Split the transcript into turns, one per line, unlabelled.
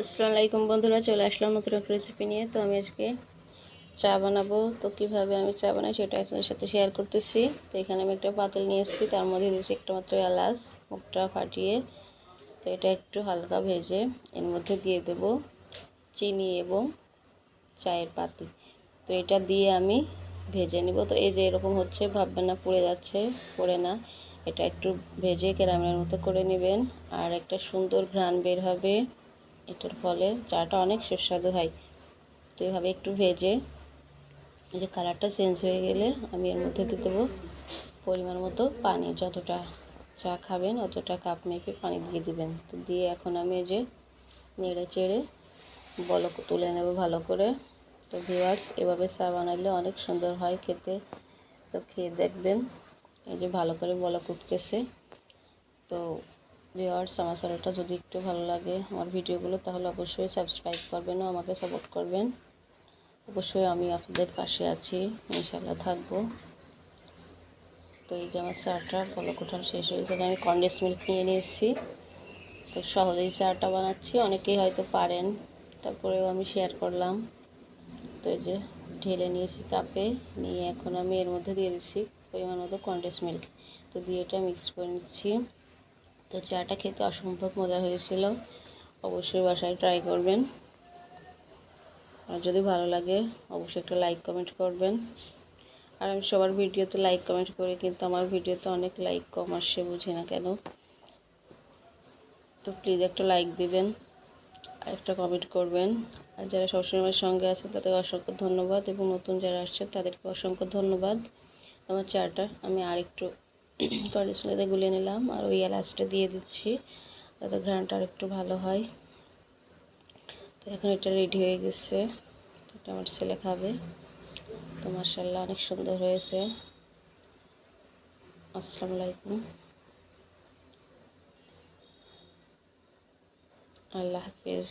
আসসালামু আলাইকুম বন্ধুরা, চলে আসলাম নতুন একটা রেসিপি নিয়ে। তো আমি আজকে চা বানাবো। তো কীভাবে আমি চা বানাই সেটা আপনাদের সাথে শেয়ার করতেছি। তো এখানে আমি একটা পাতিল নিয়ে এসেছি, তার মধ্যে দিয়েছি একটা মাত্র এলাচ, মুখটা ফাটিয়ে। তো এটা একটু হালকা ভেজে এর মধ্যে দিয়ে দেব চিনি এবং চায়ের পাতি। তো এটা দিয়ে আমি ভেজে নিব। তো এই যে এরকম হচ্ছে, ভাববেন না পুড়ে যাচ্ছে, পড়ে না। এটা একটু ভেজে ক্যারামেলের মতো করে নেবেন। আর একটা সুন্দর ঘ্রাণ বের হবে। এটার ফলে চাটা অনেক সুস্বাদু হয়। তো এভাবে একটু ভেজে এই যে কালারটা চেঞ্জ হয়ে গেলে আমি এর মধ্যে দিয়ে দেবো পরিমাণ মতো পানি। যতটা চা খাবেন, অতটা কাপ মেপে পানি দিয়ে দিবেন। তো দিয়ে এখন আমি এই যে নেড়ে চেড়ে বলক তুলে নেব ভালো করে। তো ভিওয়ার্স এভাবে চা বানাইলে অনেক সুন্দর হয় খেতে। তো খেয়ে দেখবেন। এই যে ভালো করে বলক উঠতেছে। তো ভিওয়ার্স আমার চ্যানেলটা যদি একটু ভালো লাগে আমার ভিডিওগুলো, তাহলে অবশ্যই সাবস্ক্রাইব করবেন ও আমাকে সাপোর্ট করবেন। অবশ্যই আমি আপনাদের পাশে আছি ইনশাল্লাহ থাকব। তো এই যে আমার চাটা বলক ওঠানো শেষ হয়েছে আমি কন্ডেন্স মিল্ক নিয়ে নিয়ে এসেছি তো সহজেই চাটা বানাচ্ছি, অনেকেই হয়তো পারেন, তারপরেও আমি শেয়ার করলাম। তো এই যে ঢেলে নিয়েছি কাপে, নিয়ে এখন আমি এর মধ্যে দিয়ে দিচ্ছি পরিমাণ মতো কন্ডেন্স মিল্ক তো দিয়ে এটা মিক্স করে নিচ্ছি। তো চাটা খেতে অসম্ভব মজা হয়েছিল। অবশ্যই বাসায় ট্রাই করবেন। আর যদি ভালো লাগে, অবশ্যই একটা লাইক কমেন্ট করবেন। আর আমি সবার ভিডিওতে লাইক কমেন্ট করি, কিন্তু আমার ভিডিওতে অনেক লাইক কম আসছে বুঝি না কেন। তো প্লিজ একটা লাইক দিবেন, আর একটা কমেন্ট করবেন। আর যারা সবসময়ের সঙ্গে আছে, তাদেরকে অসংখ্য ধন্যবাদ। এবং নতুন যারা আসছে, তাদেরকে অসংখ্য ধন্যবাদ। আমার চাটা আমি আরেকটু কন্ডিশনারে গুলে নিলাম আর ওই এলাচটা দিয়ে দিচ্ছি, যাতে ঘ্রাণটা আর একটু ভালো হয়। তো এখন এটা রেডি হয়ে গেছে। এটা আমার ছেলে খাবে। তো মার্শাল্লাহ অনেক সুন্দর হয়েছে। আসসালামু আলাইকুম। আল্লাহ হাফিজ।